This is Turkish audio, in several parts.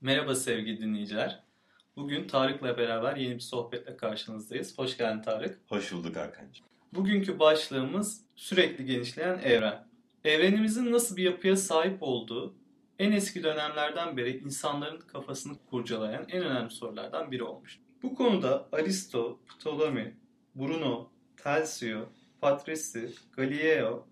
Merhaba sevgili dinleyiciler. Bugün Tarık'la beraber yeni bir sohbetle karşınızdayız. Hoş geldin Tarık. Hoş bulduk Hakan'cığım. Bugünkü başlığımız sürekli genişleyen evren. Evrenimizin nasıl bir yapıya sahip olduğu en eski dönemlerden beri insanların kafasını kurcalayan en önemli sorulardan biri olmuş. Bu konuda Aristo, Ptolemy, Bruno, Telsio, Patrisi, Galileo,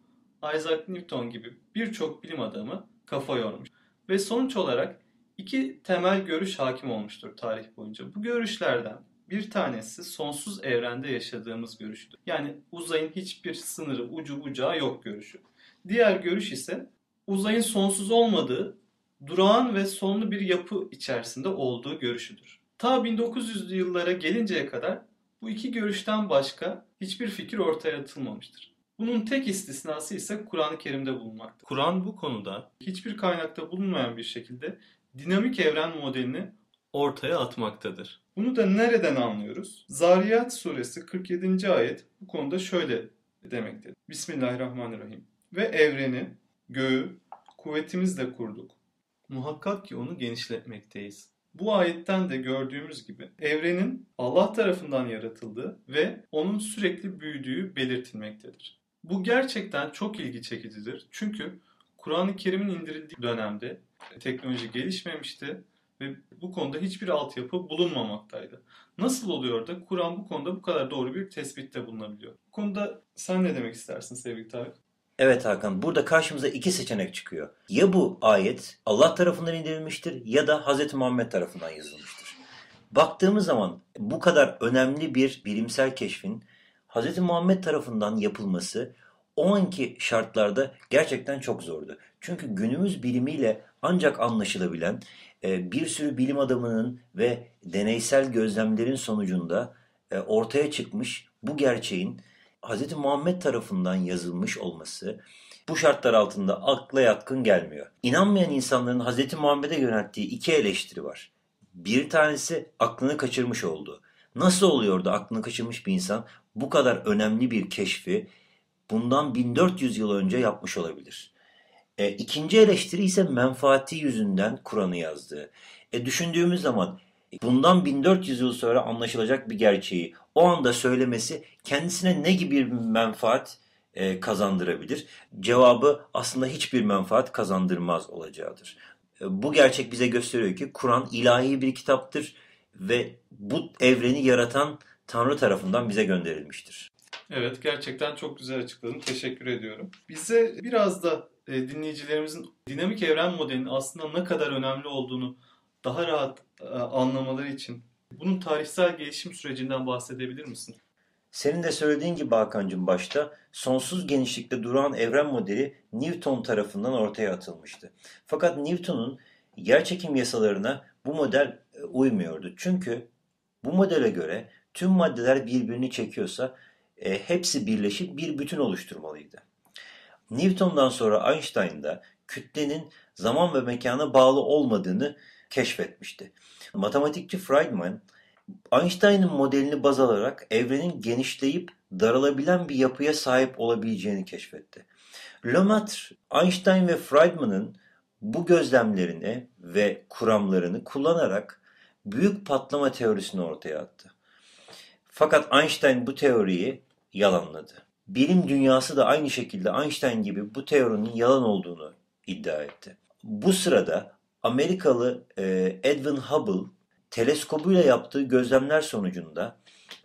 Isaac Newton gibi birçok bilim adamı kafa yormuş. Ve sonuç olarak iki temel görüş hakim olmuştur tarih boyunca. Bu görüşlerden bir tanesi sonsuz evrende yaşadığımız görüştür. Yani uzayın hiçbir sınırı, ucu bucağı yok görüşü. Diğer görüş ise uzayın sonsuz olmadığı, durağan ve sonlu bir yapı içerisinde olduğu görüşüdür. Ta 1900'lü yıllara gelinceye kadar bu iki görüşten başka hiçbir fikir ortaya atılmamıştır. Bunun tek istisnası ise Kur'an-ı Kerim'de bulunmaktadır. Kur'an bu konuda hiçbir kaynakta bulunmayan bir şekilde dinamik evren modelini ortaya atmaktadır. Bunu da nereden anlıyoruz? Zariyat suresi 47. ayet bu konuda şöyle demektedir. Bismillahirrahmanirrahim. Ve evreni, göğü kuvvetimizle kurduk. Muhakkak ki onu genişletmekteyiz. Bu ayetten de gördüğümüz gibi evrenin Allah tarafından yaratıldığı ve onun sürekli büyüdüğü belirtilmektedir. Bu gerçekten çok ilgi çekicidir. Çünkü Kur'an-ı Kerim'in indirildiği dönemde teknoloji gelişmemişti ve bu konuda hiçbir altyapı bulunmamaktaydı. Nasıl oluyor da Kur'an bu konuda bu kadar doğru bir tespitte bulunabiliyor? Bu konuda sen ne demek istersin sevgili Tarık? Evet Hakan, burada karşımıza iki seçenek çıkıyor. Ya bu ayet Allah tarafından indirilmiştir ya da Hz. Muhammed tarafından yazılmıştır. Baktığımız zaman bu kadar önemli bir bilimsel keşfin Hz. Muhammed tarafından yapılması o anki şartlarda gerçekten çok zordu. Çünkü günümüz bilimiyle ancak anlaşılabilen e, bir sürü bilim adamının ve deneysel gözlemlerin sonucunda e, ortaya çıkmış bu gerçeğin Hz. Muhammed tarafından yazılmış olması bu şartlar altında akla yatkın gelmiyor. İnanmayan insanların Hz. Muhammed'e yönelttiği iki eleştiri var. Bir tanesi aklını kaçırmış oldu. Nasıl oluyor da aklını kaçırmış bir insan bu kadar önemli bir keşfi bundan 1400 yıl önce yapmış olabilir? E, ikinci eleştiri ise menfaati yüzünden Kur'an'ı yazdığı. E, düşündüğümüz zaman bundan 1400 yıl sonra anlaşılacak bir gerçeği o anda söylemesi kendisine ne gibi bir menfaat e, kazandırabilir? Cevabı aslında hiçbir menfaat kazandırmaz olacağıdır. E, bu gerçek bize gösteriyor ki Kur'an ilahi bir kitaptır ve bu evreni yaratan Tanrı tarafından bize gönderilmiştir. Evet gerçekten çok güzel açıkladın. Teşekkür ediyorum. Bize biraz da e, dinleyicilerimizin dinamik evren modelinin aslında ne kadar önemli olduğunu daha rahat e, anlamaları için bunun tarihsel gelişim sürecinden bahsedebilir misin? Senin de söylediğin gibi Hakan'cığım başta sonsuz genişlikte duran evren modeli Newton tarafından ortaya atılmıştı. Fakat Newton'un yerçekim yasalarına bu model e, uymuyordu. Çünkü bu modele göre tüm maddeler birbirini çekiyorsa e, hepsi birleşip bir bütün oluşturmalıydı. Newton'dan sonra Einstein da kütlenin zaman ve mekana bağlı olmadığını keşfetmişti. Matematikçi Friedman, Einstein'ın modelini baz alarak evrenin genişleyip daralabilen bir yapıya sahip olabileceğini keşfetti. Lemaitre, Einstein ve Friedman'ın bu gözlemlerini ve kuramlarını kullanarak büyük patlama teorisini ortaya attı. Fakat Einstein bu teoriyi yalanladı. Bilim dünyası da aynı şekilde Einstein gibi bu teorinin yalan olduğunu iddia etti. Bu sırada Amerikalı e, Edwin Hubble teleskobuyla yaptığı gözlemler sonucunda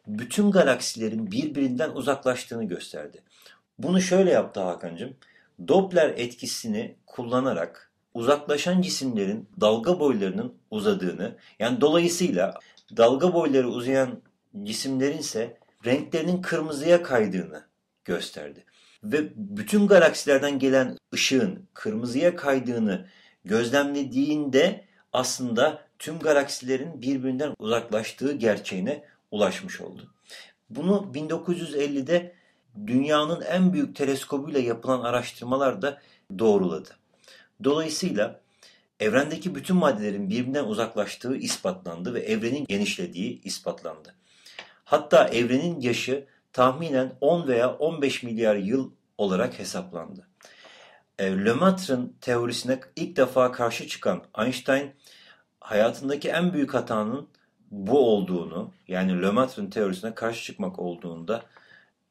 bütün galaksilerin birbirinden uzaklaştığını gösterdi. Bunu şöyle yaptı Hakan'cığım. Doppler etkisini kullanarak uzaklaşan cisimlerin dalga boylarının uzadığını, yani dolayısıyla dalga boyları uzayan cisimlerin ise renklerinin kırmızıya kaydığını gösterdi. Ve bütün galaksilerden gelen ışığın kırmızıya kaydığını gözlemlediğinde aslında tüm galaksilerin birbirinden uzaklaştığı gerçeğine ulaşmış oldu. Bunu 1950'de dünyanın en büyük teleskobuyla yapılan araştırmalar da doğruladı. Dolayısıyla evrendeki bütün maddelerin birbirinden uzaklaştığı ispatlandı ve evrenin genişlediği ispatlandı. Hatta evrenin yaşı tahminen 10 veya 15 milyar yıl olarak hesaplandı. E, Lemaitre'ın teorisine ilk defa karşı çıkan Einstein, hayatındaki en büyük hatanın bu olduğunu yani Lemaitre'ın teorisine karşı çıkmak olduğunu da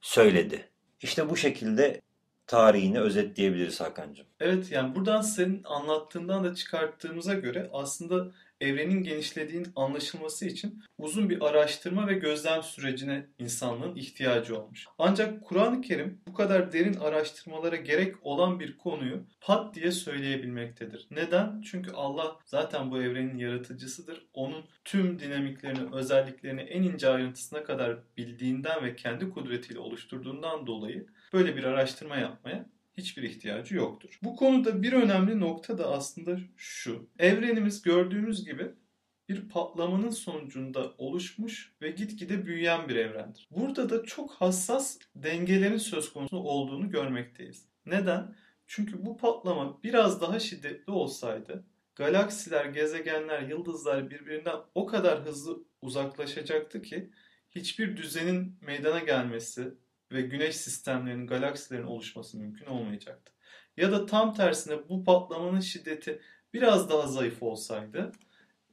söyledi. İşte bu şekilde tarihini özetleyebiliriz Hakan'cığım. Evet yani buradan senin anlattığından da çıkarttığımıza göre aslında evrenin genişlediğinin anlaşılması için uzun bir araştırma ve gözlem sürecine insanlığın ihtiyacı olmuş. Ancak Kur'an-ı Kerim bu kadar derin araştırmalara gerek olan bir konuyu pat diye söyleyebilmektedir. Neden? Çünkü Allah zaten bu evrenin yaratıcısıdır. Onun tüm dinamiklerini, özelliklerini en ince ayrıntısına kadar bildiğinden ve kendi kudretiyle oluşturduğundan dolayı böyle bir araştırma yapmaya hiçbir ihtiyacı yoktur. Bu konuda bir önemli nokta da aslında şu. Evrenimiz gördüğümüz gibi bir patlamanın sonucunda oluşmuş ve gitgide büyüyen bir evrendir. Burada da çok hassas dengelerin söz konusu olduğunu görmekteyiz. Neden? Çünkü bu patlama biraz daha şiddetli olsaydı galaksiler, gezegenler, yıldızlar birbirinden o kadar hızlı uzaklaşacaktı ki hiçbir düzenin meydana gelmesi ve güneş sistemlerinin, galaksilerin oluşması mümkün olmayacaktı. Ya da tam tersine bu patlamanın şiddeti biraz daha zayıf olsaydı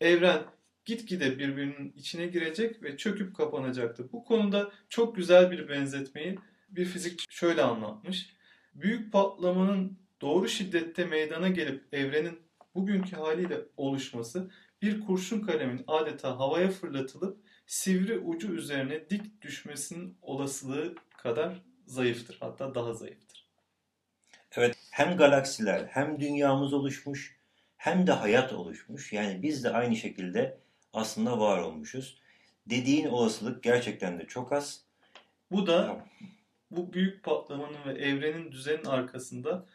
evren gitgide birbirinin içine girecek ve çöküp kapanacaktı. Bu konuda çok güzel bir benzetmeyi bir fizikçi şöyle anlatmış. Büyük patlamanın doğru şiddette meydana gelip evrenin bugünkü haliyle oluşması bir kurşun kalemin adeta havaya fırlatılıp sivri ucu üzerine dik düşmesinin olasılığı kadar zayıftır. Hatta daha zayıftır. Evet hem galaksiler hem dünyamız oluşmuş hem de hayat oluşmuş. Yani biz de aynı şekilde aslında var olmuşuz. Dediğin olasılık gerçekten de çok az. Bu da bu büyük patlamanın ve evrenin düzenin arkasında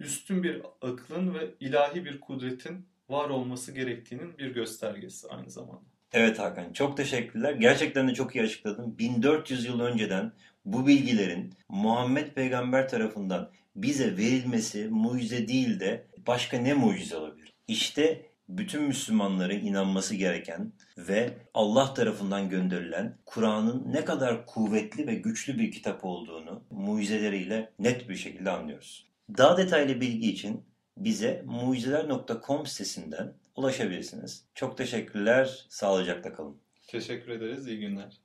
üstün bir aklın ve ilahi bir kudretin var olması gerektiğinin bir göstergesi aynı zamanda. Evet Hakan çok teşekkürler. Gerçekten de çok iyi açıkladın. 1400 yıl önceden bu bilgilerin Muhammed Peygamber tarafından bize verilmesi mucize değil de başka ne mucize olabilir? İşte bütün Müslümanların inanması gereken ve Allah tarafından gönderilen Kur'an'ın ne kadar kuvvetli ve güçlü bir kitap olduğunu mucizeleriyle net bir şekilde anlıyoruz. Daha detaylı bilgi için bize mucizeler.com sitesinden ulaşabilirsiniz. Çok teşekkürler. Sağlıcakla kalın. Teşekkür ederiz. İyi günler.